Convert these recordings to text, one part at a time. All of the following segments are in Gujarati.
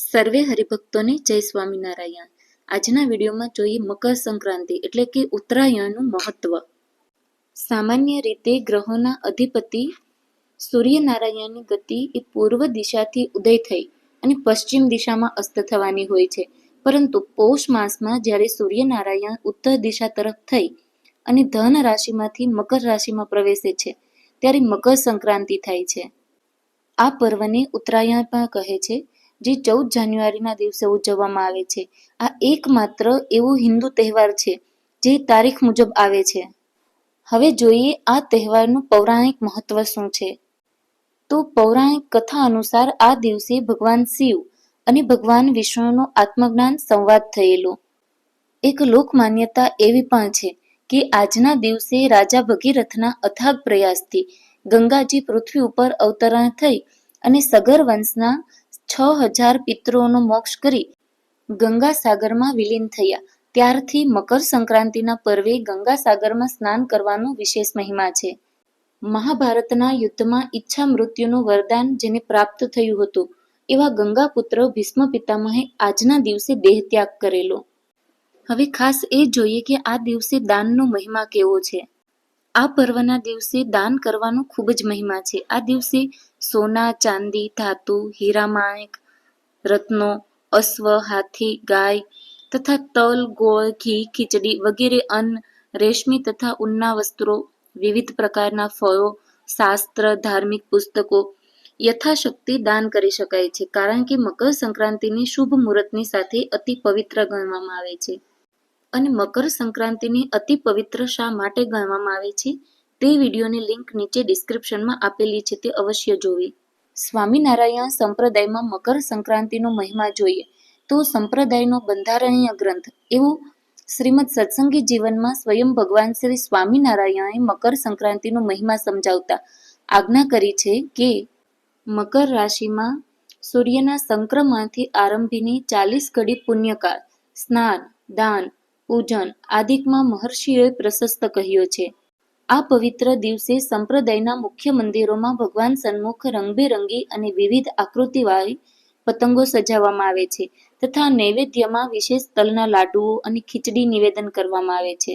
સર્વે હરિભક્તોને જય સ્વામિનારાયણ. આજના વિડીયોમાં જોઈએ મકર સંક્રાંતિ એટલે કે ઉત્તરાયણનું મહત્વ. સામાન્ય રીતે ગ્રહોના અધિપતિ સૂર્યનારાયણની ગતિ એ પૂર્વ દિશાથી ઉદય થઈ અને પશ્ચિમ દિશામાં અસ્ત થવાની હોય છે. પરંતુ પૌષ માસમાં જ્યારે સૂર્યનારાયણ ઉત્તર દિશા તરફ થઈ અને ધન રાશિમાંથી મકર રાશિમાં પ્રવેશે છે, ત્યારે મકર સંક્રાંતિ થાય છે. આ પર્વને ઉત્તરાયણ પણ કહે છે. જે ચૌદ જાન્યુઆરીના દિવસે ઉજવવામાં આવે છે. આ એકમાત્ર એવો હિન્દુ તહેવાર છે, જે તારીખ મુજબ આવે છે. હવે જોઈએ આ તહેવારનું પૌરાણિક મહત્વ શું છે? તો પૌરાણિક કથા અનુસાર આ દિવસે ભગવાન શિવ અને ભગવાન વિષ્ણુનો આત્મજ્ઞાન સંવાદ થયેલો. એક લોક માન્યતા એવી પણ છે કે આજના દિવસે રાજા ભગીરથના અથાગ પ્રયાસથી ગંગાજી પૃથ્વી ઉપર અવતરણ થઈ અને સગર વંશના છ હજાર પિતૃઓનો મોક્ષ કરી ગંગાસાગરમાં વિલીન થયા. ત્યારથી મકર સંક્રાંતિના પર્વે ગંગાસાગરમાં સ્નાન કરવાનો વિશેષ મહિમા છે. મહાભારતના યુદ્ધમાં ઈચ્છા મૃત્યુનું વરદાન જેને પ્રાપ્ત થયું હતું, એવા ગંગાપુત્ર ભીષ્મ પિતામહે આજના દિવસે દેહત્યાગ કરેલો. હવે ખાસ એ જોઈએ કે આ દિવસે દાનનો મહિમા કેવો છે. આ પર્વના દિવસે દાન કરવાનો ખૂબ જ મહિમા છે. આ દિવસે સોના, ચાંદી, ધાતુ, હીરા રત્નો, અશ્વ, હાથી, ગાય તથા તલ, ગોળ, ઘી, ખીચડી વગેરે અન્ન, રેશમી તથા ઉનના વસ્ત્રો, વિવિધ પ્રકારના ફળો, શાસ્ત્ર, ધાર્મિક પુસ્તકો યથાશક્તિ દાન કરી શકાય છે. કારણ કે મકર સંક્રાંતિની શુભ મુહૂર્તની સાથે અતિ પવિત્ર ગણવામાં આવે છે. અને મકર સંક્રાંતિની અતિ પવિત્ર શા માટે ગણવામાં આવે છે? તે વિડીયોની લિંક નીચે ડિસ્ક્રિપ્શનમાં આપેલી છે, તે અવશ્ય જોવી. સ્વામિનારાયણ સંપ્રદાયમાં મકર સંક્રાંતિનો મહિમા જોઈએ તો સંપ્રદાયનો બંધારણીય ગ્રંથ. એવું શ્રીમદ સત્સંગી જીવનમાં સ્વયં ભગવાન શ્રી સ્વામિનારાયણે મકર સંક્રાંતિનો મહિમા સમજાવતા આજ્ઞા કરી છે કે મકર રાશિમાં સૂર્યના સંક્રમણથી આરંભીની ચાલીસ ઘડી પુણ્યકાળ, સ્નાન, દાન પૂજન આદિકમાં મહર્ષિઓએ પ્રશસ્ત કહ્યો છે. આ પવિત્ર દિવસે સંપ્રદાયના મુખ્ય મંદિરોમાં ભગવાન સન્મુખ રંગબેરંગી અને વિવિધ આકૃતિવાળી પતંગો સજાવવામાં આવે છે તથા નૈવેદ્યમાં વિશેષ તલના લાડુઓ અને ખીચડી નિવેદન કરવામાં આવે છે.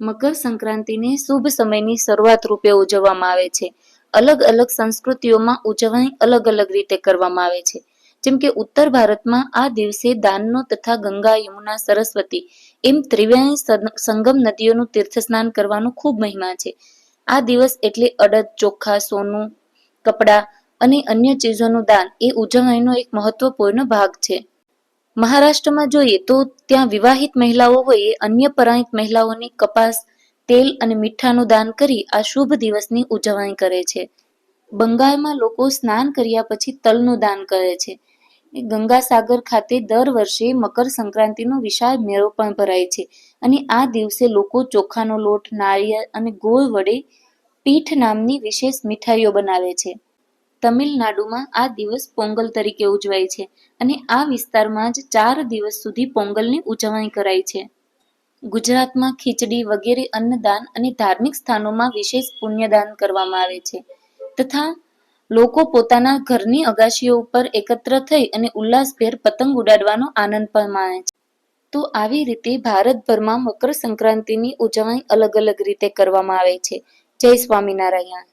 મકર સંક્રાંતિને શુભ સમયની શરૂઆત રૂપે ઉજવવામાં આવે છે. અલગ અલગ સંસ્કૃતિઓમાં ઉજવણી અલગ અલગ રીતે કરવામાં આવે છે. જેમ કે ઉત્તર ભારતમાં આ દિવસે દાનનો તથા ગંગા, યમુના, સરસ્વતી એમ ત્રિવેણી સંગમ નદીઓનું તીર્થસ્નાન કરવાનું ખૂબ મહિમા છે. આ દિવસ એટલે અડદ, ચોખા, સોનું, કપડાં અને અન્ય ચીજોનું દાન એ ઉજવણીનો એક મહત્વપૂર્ણ ભાગ છે. મહારાષ્ટ્રમાં જોઈએ તો ત્યાં વિવાહિત મહિલાઓ હોય એ અન્ય પરાણિત મહિલાઓની કપાસ, તેલ અને મીઠાનું દાન કરી આ શુભ દિવસની ઉજવણી કરે છે. બંગાળમાં લોકો સ્નાન કર્યા પછી તલનું દાન કરે છે. ગંગાસાગર ખાતે દર વર્ષે મકર સંક્રાંતિનો વિશાળ મેળો પણ ભરાય છે. અને આ દિવસે લોકો ચોખાનો લોટ નાળિયેર અને ગોળ વડે પીઠ નામની વિશેષ મીઠાઈઓ બનાવે છે. તમિલનાડુમાં આ દિવસ પોંગલ તરીકે ઉજવાય છે અને આ વિસ્તારમાં જ ચાર દિવસ સુધી પોંગલની ઉજવણી કરાય છે. ગુજરાતમાં ખીચડી વગેરે અન્નદાન અને ધાર્મિક સ્થાનોમાં વિશેષ પુણ્યદાન કરવામાં આવે છે. તથા લોકો પોતાના ઘરની અગાશીઓ ઉપર એકત્ર થઈ અને ઉલ્લાસભેર પતંગ ઉડાડવાનો આનંદ પણ માણે છે. તો આવી રીતે ભારતભરમાં મકર સંક્રાંતિની ઉજવણી અલગ અલગ રીતે કરવામાં આવે છે. જય સ્વામિનારાયણ.